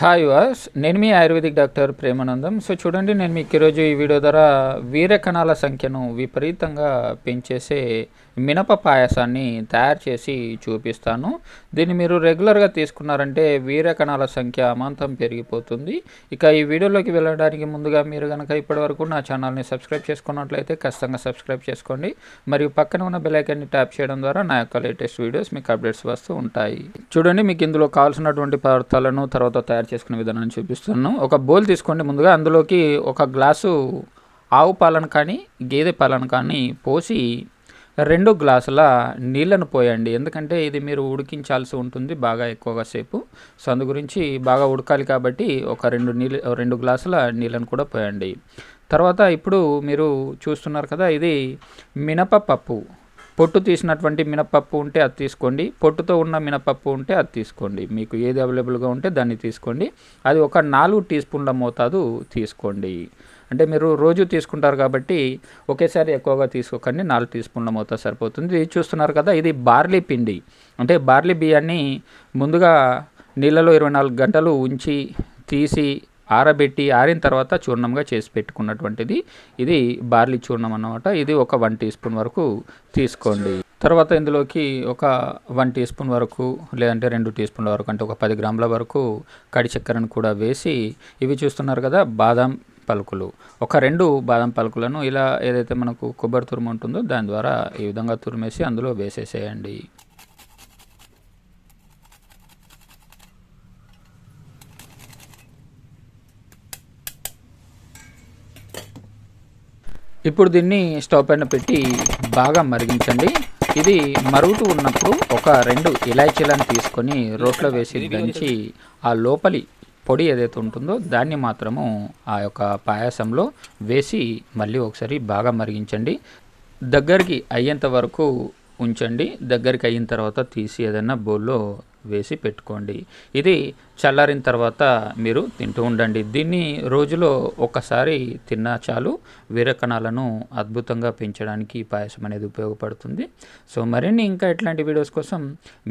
Hi వాస్ నేను మీ ఆయుర్వేదిక్ డాక్టర్ ప్రేమానందం. సో చూడండి నేను మీకు ఈరోజు ఈ వీడియో ద్వారా వీర కణాల సంఖ్యను విపరీతంగా పెంచేసే మినప పాయసాన్ని తయారు చేసి చూపిస్తాను. దీన్ని మీరు రెగ్యులర్గా తీసుకున్నారంటే వీర కణాల సంఖ్య అమాంతం పెరిగిపోతుంది. ఇక ఈ వీడియోలోకి వెళ్ళడానికి ముందుగా మీరు కనుక ఇప్పటివరకు నా ఛానల్ని సబ్స్క్రైబ్ చేసుకున్నట్లయితే ఖచ్చితంగా సబ్స్క్రైబ్ చేసుకోండి. మరియు పక్కన ఉన్న బెలైకన్ని ట్యాప్ చేయడం ద్వారా నా యొక్క లేటెస్ట్ వీడియోస్ మీకు అప్డేట్స్ వస్తూ ఉంటాయి. చూడండి మీకు ఇందులో కావాల్సినటువంటి పదార్థాలను తర్వాత తయారు చేసుకునే విధానాన్ని చూపిస్తున్నాను ఒక బౌల్ తీసుకోండి ముందుగా. అందులోకి ఒక గ్లాసు ఆవు పాలను కానీ గేదె పాలను కానీ పోసి రెండు గ్లాసుల నీళ్ళను పోయండి. ఎందుకంటే ఇది మీరు ఉడికించాల్సి ఉంటుంది బాగా ఎక్కువగా సేపు. సో అందు గురించి బాగా ఉడకాలి కాబట్టి ఒక రెండు నీళ్ళు రెండు గ్లాసుల నీళ్ళను కూడా పోయండి. తర్వాత ఇప్పుడు మీరు చూస్తున్నారు కదా ఇది మినపపప్పు. పొట్టు తీసినటువంటి మినపప్పు ఉంటే అది తీసుకోండి. పొట్టుతో ఉన్న మినపప్పు ఉంటే అది తీసుకోండి. మీకు ఏది అవైలబుల్గా ఉంటే దాన్ని తీసుకోండి. అది ఒక నాలుగు టీ స్పూన్ల మోతాదు తీసుకోండి. అంటే మీరు రోజు తీసుకుంటారు కాబట్టి ఒకేసారి ఎక్కువగా తీసుకోకండి. నాలుగు టీ స్పూన్ల మోతాదు సరిపోతుంది. చూస్తున్నారు కదా ఇది బార్లీ పిండి. అంటే బార్లీ బియ్యాన్ని ముందుగా నీళ్ళలో ఇరవై నాలుగు గంటలు ఉంచి తీసి ఆరబెట్టి ఆరిన తర్వాత చూర్ణంగా చేసి పెట్టుకున్నటువంటిది. ఇది బార్లీ చూర్ణం అన్నమాట. ఇది ఒక వన్ టీ స్పూన్ వరకు తీసుకోండి. తర్వాత ఇందులోకి ఒక వన్ టీ స్పూన్ వరకు లేదంటే రెండు టీ స్పూన్ల వరకు అంటే ఒక పది గ్రాముల వరకు కడి చక్కెరను కూడా వేసి ఇవి చూస్తున్నారు కదా బాదం పలుకులు. ఒక రెండు బాదం పలుకులను ఇలా ఏదైతే మనకు కొబ్బరి తురుము ఉంటుందో దాని ద్వారా ఈ విధంగా తురిమేసి అందులో వేసేసేయండి. ఇప్పుడు దీన్ని స్టవ్ పైన పెట్టి బాగా మరిగించండి. ఇది మరుగుతూ ఉన్నప్పుడు ఒక రెండు ఇలాచీలను తీసుకొని రోట్లో వేసి దంచి ఆ లోపలి పొడి ఏదైతే ఉంటుందో దాన్ని మాత్రము ఆ యొక్క పాయసంలో వేసి మళ్ళీ ఒకసారి బాగా మరిగించండి. దగ్గరికి అయ్యేంత వరకు ఉంచండి. దగ్గరికి అయిన తర్వాత తీసి ఏదైనా బౌల్లో వేసి పెట్టుకోండి. ఇది చల్లారిన తర్వాత మీరు తింటూ ఉండండి. దీన్ని రోజులో ఒకసారి తిన్నా చాలు. వీరకణాలను అద్భుతంగా పెంచడానికి ఈ పాయసం అనేది ఉపయోగపడుతుంది. సో మరిన్ని ఇంకా ఇట్లాంటి వీడియోస్ కోసం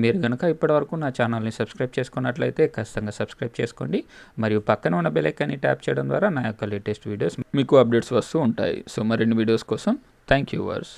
మీరు కనుక ఇప్పటివరకు నా ఛానల్ని సబ్స్క్రైబ్ చేసుకున్నట్లయితే ఖచ్చితంగా సబ్స్క్రైబ్ చేసుకోండి. మరియు పక్కన ఉన్న బెలైకాన్ని ట్యాప్ చేయడం ద్వారా నా యొక్క లేటెస్ట్ వీడియోస్ మీకు అప్డేట్స్ వస్తూ ఉంటాయి. సో మరిన్ని వీడియోస్ కోసం థ్యాంక్ యూ వర్స్